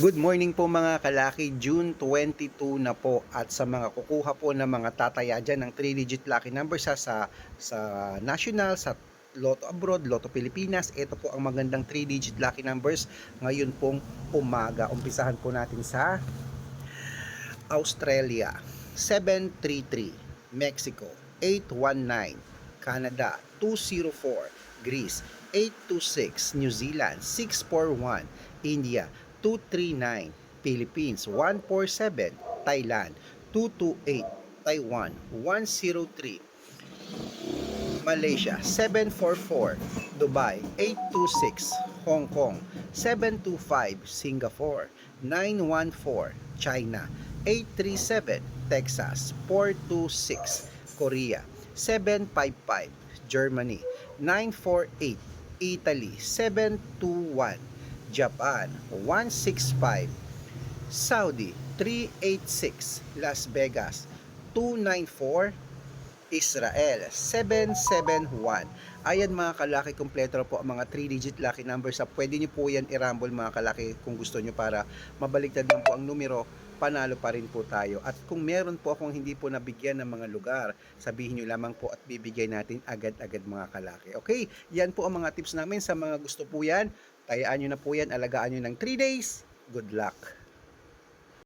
Good morning po mga kalaki, June 22 na po. At sa mga kukuha po ng mga tataya dyan ng 3-digit lucky number sa, sa, sa national, sa Lotto Abroad, Lotto Pilipinas, ito po ang magandang 3-digit lucky numbers ngayon pong umaga. Umpisahan po natin sa Australia, 733, Mexico, 819, Canada, 204, Greece, 826, New Zealand, 641, India, 239, Philippines, 147, Thailand, 228, Taiwan, 103, Malaysia, 744, Dubai, 826, Hong Kong, 725, Singapore, 914, China, 837, Texas, 426, Korea, 755, Germany, 948, Italy, 721, Japan, 165, Saudi, 386, Las Vegas, 294, Israel, 771. Ayan mga kalaki, kompleto po ang mga 3-digit lucky numbers. Sa pwede nyo po yan i-rumble mga kalaki kung gusto nyo para mabaliktad lang po ang numero, panalo pa rin po tayo. At kung meron po akong hindi po nabigyan ng mga lugar, sabihin nyo lamang po at bibigay natin agad-agad mga kalaki. Okay, yan po ang mga tips namin sa mga gusto po yan. Tayaan nyo na po yan, alagaan nyo ng 3 days. Good luck!